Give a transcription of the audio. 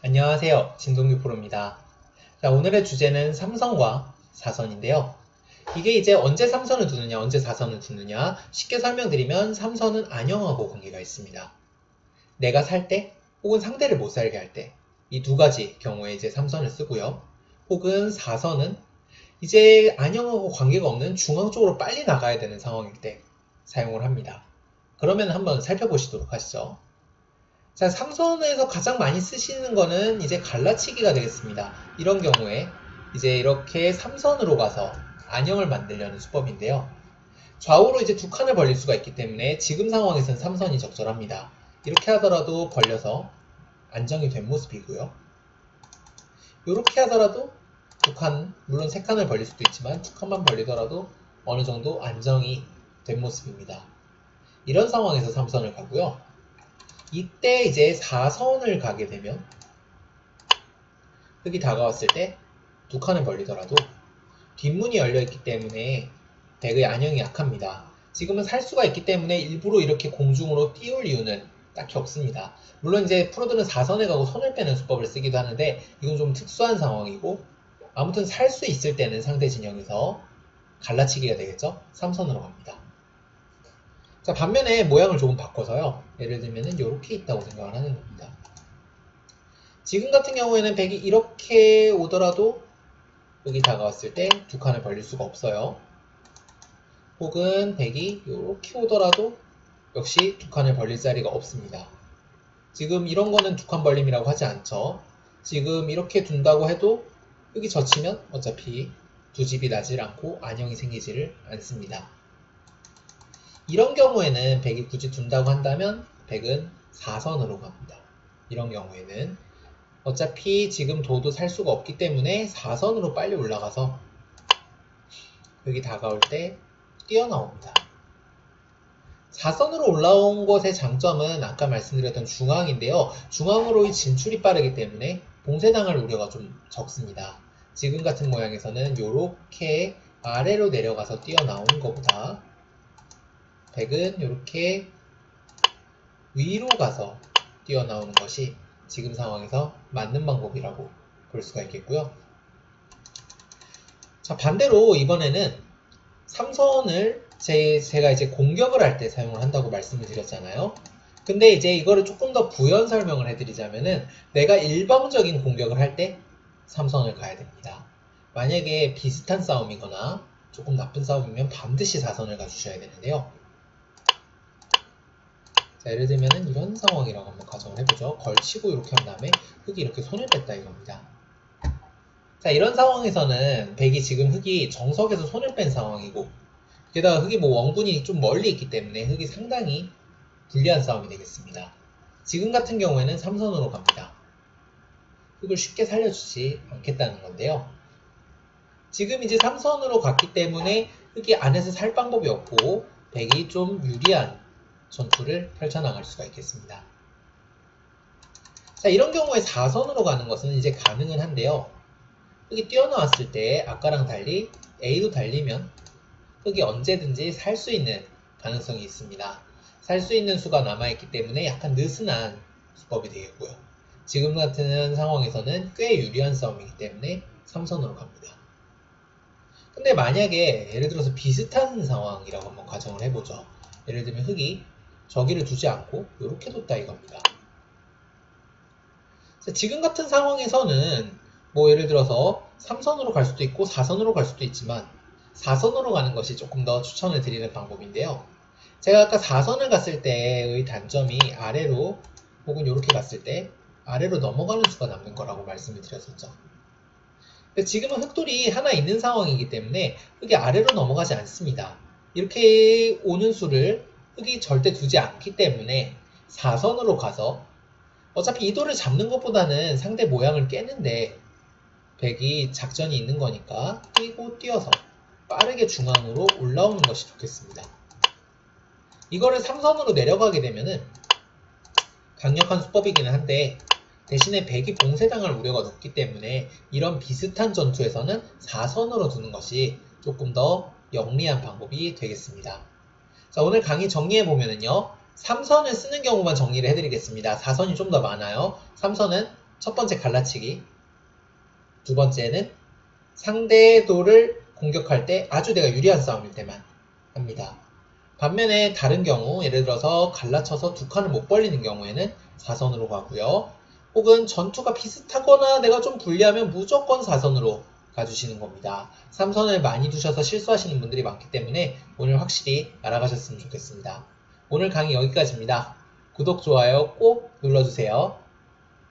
안녕하세요. 진동규 프로입니다. 자, 오늘의 주제는 삼선과 사선인데요. 이게 이제 언제 삼선을 두느냐, 언제 사선을 두느냐. 쉽게 설명드리면 삼선은 안형하고 관계가 있습니다. 내가 살 때, 혹은 상대를 못 살게 할 때, 이 두 가지 경우에 이제 삼선을 쓰고요. 혹은 사선은 이제 안형하고 관계가 없는 중앙 쪽으로 빨리 나가야 되는 상황일 때 사용을 합니다. 그러면 한번 살펴보시도록 하시죠. 자, 삼선에서 가장 많이 쓰시는 거는 이제 갈라치기가 되겠습니다. 이런 경우에 이제 이렇게 삼선으로 가서 안형을 만들려는 수법인데요. 좌우로 이제 두 칸을 벌릴 수가 있기 때문에 지금 상황에서는 삼선이 적절합니다. 이렇게 하더라도 벌려서 안정이 된 모습이고요. 이렇게 하더라도 두 칸, 물론 세 칸을 벌릴 수도 있지만 두 칸만 벌리더라도 어느 정도 안정이 된 모습입니다. 이런 상황에서 삼선을 가고요. 이때 이제 4선을 가게 되면 흙이 다가왔을 때 두 칸을 벌리더라도 뒷문이 열려 있기 때문에 백의 안형이 약합니다. 지금은 살 수가 있기 때문에 일부러 이렇게 공중으로 띄울 이유는 딱히 없습니다. 물론 이제 프로들은 4선에 가고 손을 빼는 수법을 쓰기도 하는데 이건 좀 특수한 상황이고 아무튼 살 수 있을 때는 상대 진영에서 갈라치기가 되겠죠? 3선으로 갑니다. 자, 반면에 모양을 조금 바꿔서요. 예를 들면은 이렇게 있다고 생각을 하는 겁니다. 지금 같은 경우에는 백이 이렇게 오더라도 여기 다가왔을 때 두 칸을 벌릴 수가 없어요. 혹은 백이 이렇게 오더라도 역시 두 칸을 벌릴 자리가 없습니다. 지금 이런 거는 두 칸 벌림이라고 하지 않죠. 지금 이렇게 둔다고 해도 여기 젖히면 어차피 두 집이 나질 않고 안형이 생기지를 않습니다. 이런 경우에는 100이 굳이 둔다고 한다면 100은 4선으로 갑니다. 이런 경우에는 어차피 지금 도도 살 수가 없기 때문에 4선으로 빨리 올라가서 여기 다가올 때 뛰어나옵니다. 4선으로 올라온 것의 장점은 아까 말씀드렸던 중앙인데요. 중앙으로의 진출이 빠르기 때문에 봉쇄당할 우려가 좀 적습니다. 지금 같은 모양에서는 이렇게 아래로 내려가서 뛰어나오는 것보다 100은 이렇게 위로 가서 뛰어나오는 것이 지금 상황에서 맞는 방법이라고 볼 수가 있겠고요. 자, 반대로 이번에는 삼선을 제, 제가 이제 공격을 할 때 사용을 한다고 말씀을 드렸잖아요. 근데 이제 이거를 조금 더 부연 설명을 해드리자면은 내가 일방적인 공격을 할 때 삼선을 가야 됩니다. 만약에 비슷한 싸움이거나 조금 나쁜 싸움이면 반드시 사선을 가주셔야 되는데요. 자, 예를 들면은 이런 상황이라고 한번 가정을 해보죠. 걸치고 이렇게 한 다음에 흙이 이렇게 손을 뺐다 이겁니다. 자, 이런 상황에서는 백이 지금 흙이 정석에서 손을 뺀 상황이고 게다가 흙이 뭐 원군이 좀 멀리 있기 때문에 흙이 상당히 불리한 싸움이 되겠습니다. 지금 같은 경우에는 삼선으로 갑니다. 흙을 쉽게 살려주지 않겠다는 건데요. 지금 이제 삼선으로 갔기 때문에 흙이 안에서 살 방법이 없고 백이 좀 유리한 전투를 펼쳐나갈 수가 있겠습니다. 자, 이런 경우에 4선으로 가는 것은 이제 가능은 한데요. 흙이 뛰어나왔을 때 아까랑 달리 A로 달리면 흙이 언제든지 살 수 있는 가능성이 있습니다. 살 수 있는 수가 남아있기 때문에 약간 느슨한 수법이 되겠고요. 지금 같은 상황에서는 꽤 유리한 싸움이기 때문에 3선으로 갑니다. 근데 만약에 예를 들어서 비슷한 상황이라고 한번 가정을 해보죠. 예를 들면 흙이 저기를 두지 않고 이렇게 뒀다 이겁니다. 자, 지금 같은 상황에서는 뭐 예를 들어서 3선으로 갈 수도 있고 4선으로 갈 수도 있지만 4선으로 가는 것이 조금 더 추천을 드리는 방법인데요. 제가 아까 4선을 갔을 때의 단점이 아래로 혹은 이렇게 갔을 때 아래로 넘어가는 수가 남는 거라고 말씀을 드렸었죠. 지금은 흑돌이 하나 있는 상황이기 때문에 흑이 아래로 넘어가지 않습니다. 이렇게 오는 수를 흑이 절대 두지 않기 때문에 4선으로 가서 어차피 이 돌을 잡는 것보다는 상대 모양을 깨는데 백이 작전이 있는 거니까 뛰고 뛰어서 빠르게 중앙으로 올라오는 것이 좋겠습니다. 이거를 3선으로 내려가게 되면은 강력한 수법이기는 한데 대신에 백이 봉쇄당할 우려가 높기 때문에 이런 비슷한 전투에서는 4선으로 두는 것이 조금 더 영리한 방법이 되겠습니다. 자, 오늘 강의 정리해 보면은요. 3선을 쓰는 경우만 정리를 해드리겠습니다. 4선이 좀 더 많아요. 3선은 첫 번째 갈라치기, 두 번째는 상대의 돌을 공격할 때 아주 내가 유리한 싸움일 때만 합니다. 반면에 다른 경우, 예를 들어서 갈라쳐서 두 칸을 못 벌리는 경우에는 4선으로 가고요. 혹은 전투가 비슷하거나 내가 좀 불리하면 무조건 4선으로 가주시는 겁니다. 3선을 많이 두셔서 실수하시는 분들이 많기 때문에 오늘 확실히 알아가셨으면 좋겠습니다. 오늘 강의 여기까지입니다. 구독, 좋아요 꼭 눌러주세요.